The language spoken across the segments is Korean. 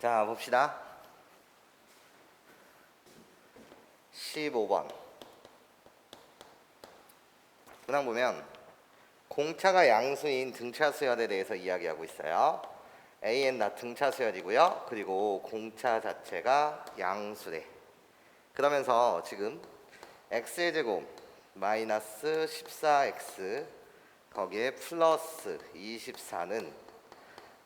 자, 봅시다. 15번. 문항 보면 공차가 양수인 등차 수열에 대해서 이야기하고 있어요. AN 다 등차 수열이고요. 그리고 공차 자체가 양수래. 그러면서 지금 x의 제곱 마이너스 14x 거기에 플러스 24는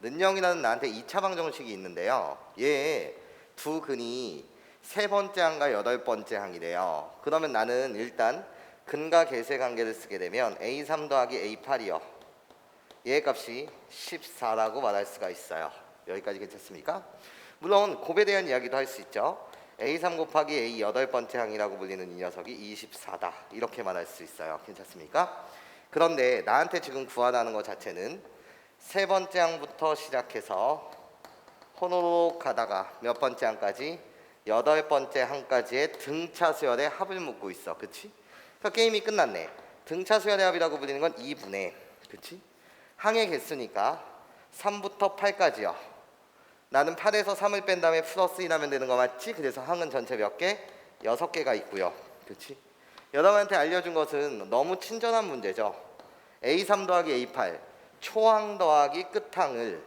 는영이라는 나한테 2차 방정식이 있는데요. 얘 두 근이 세 번째 항과 여덟 번째 항이래요. 그러면 나는 일단 근과 계세 관계를 쓰게 되면 a3 더하기 a8이요. 얘 값이 14라고 말할 수가 있어요. 여기까지 괜찮습니까? 물론 곱에 대한 이야기도 할 수 있죠. a3 곱하기 a 여덟 번째 항이라고 불리는 이 녀석이 24다. 이렇게 말할 수 있어요. 괜찮습니까? 그런데 나한테 지금 구하라는 것 자체는 세 번째 항부터 시작해서 호로록 가다가 몇 번째 항까지 여덟 번째 항까지의 등차 수열의 합을 묻고 있어. 그치? 그러니까 게임이 끝났네. 등차 수열의 합이라고 불리는 건 2분의 그치? 항의 개수니까 3부터 8까지요. 나는 8에서 3을 뺀 다음에 플러스 1하면 되는 거 맞지? 그래서 항은 전체 몇 개? 6개가 있고요. 그치? 여러분한테 알려준 것은 너무 친절한 문제죠. A3 더하기 A8 초항 더하기 끝항을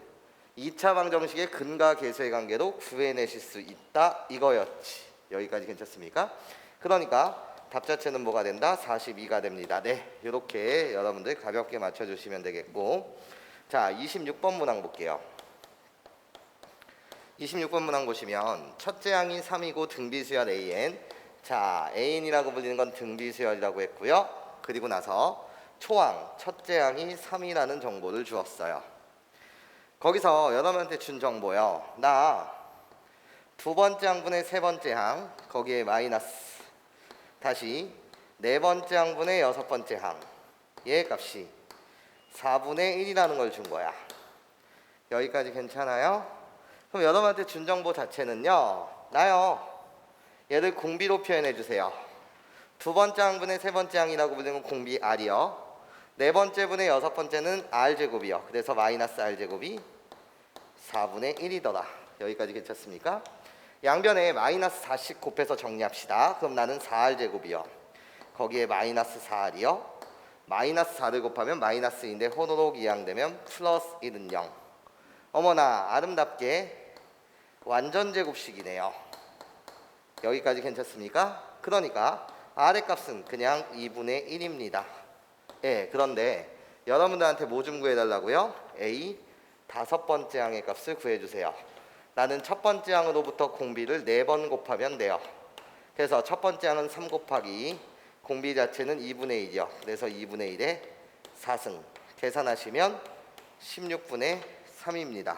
2차 방정식의 근과 계수의 관계로 구해내실 수 있다 이거였지. 여기까지 괜찮습니까? 그러니까 답 자체는 뭐가 된다? 42가 됩니다. 네, 이렇게 여러분들 가볍게 맞춰주시면 되겠고 자 26번 문항 볼게요. 26번 문항 보시면 첫째 항이 3이고 등비수열 AN 자 AN이라고 불리는 건 등비수열이라고 했고요. 그리고 나서 초항 첫째 항이 3이라는 정보를 주었어요. 거기서 여러분한테 준 정보요. 나 두 번째 항분의 세 번째 항 거기에 마이너스 다시 네 번째 항분의 여섯 번째 항 얘 값이 4분의 1이라는 걸 준 거야. 여기까지 괜찮아요? 그럼 여러분한테 준 정보 자체는요. 나요. 얘를 공비로 표현해 주세요. 두 번째 항분의 세 번째 항이라고 불리는 공비 R이요. 네 번째 분의 여섯 번째는 R 제곱이요. 그래서 마이너스 R 제곱이 4분의 1이더라. 여기까지 괜찮습니까? 양변에 마이너스 4씩 곱해서 정리합시다. 그럼 나는 4R 제곱이요. 거기에 마이너스 4R이요. 마이너스 4를 곱하면 마이너스인데 호로록 이항되면 플러스 1은 0. 어머나 아름답게 완전 제곱식이네요. 여기까지 괜찮습니까? 그러니까 R의 값은 그냥 2분의 1입니다. 예, 그런데 여러분들한테 뭐 좀 구해달라고요? A 다섯 번째 항의 값을 구해주세요. 나는 첫 번째 항으로부터 공비를 네 번 곱하면 돼요. 그래서 첫 번째 항은 3 곱하기 공비 자체는 2분의 1이요. 그래서 2분의 1에 4승. 계산하시면 16분의 3입니다.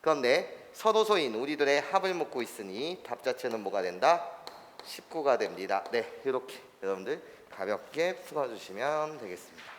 그런데 서로소인 우리들의 합을 묻고 있으니 답 자체는 뭐가 된다? 19가 됩니다. 네, 이렇게 여러분들 가볍게 풀어주시면 되겠습니다.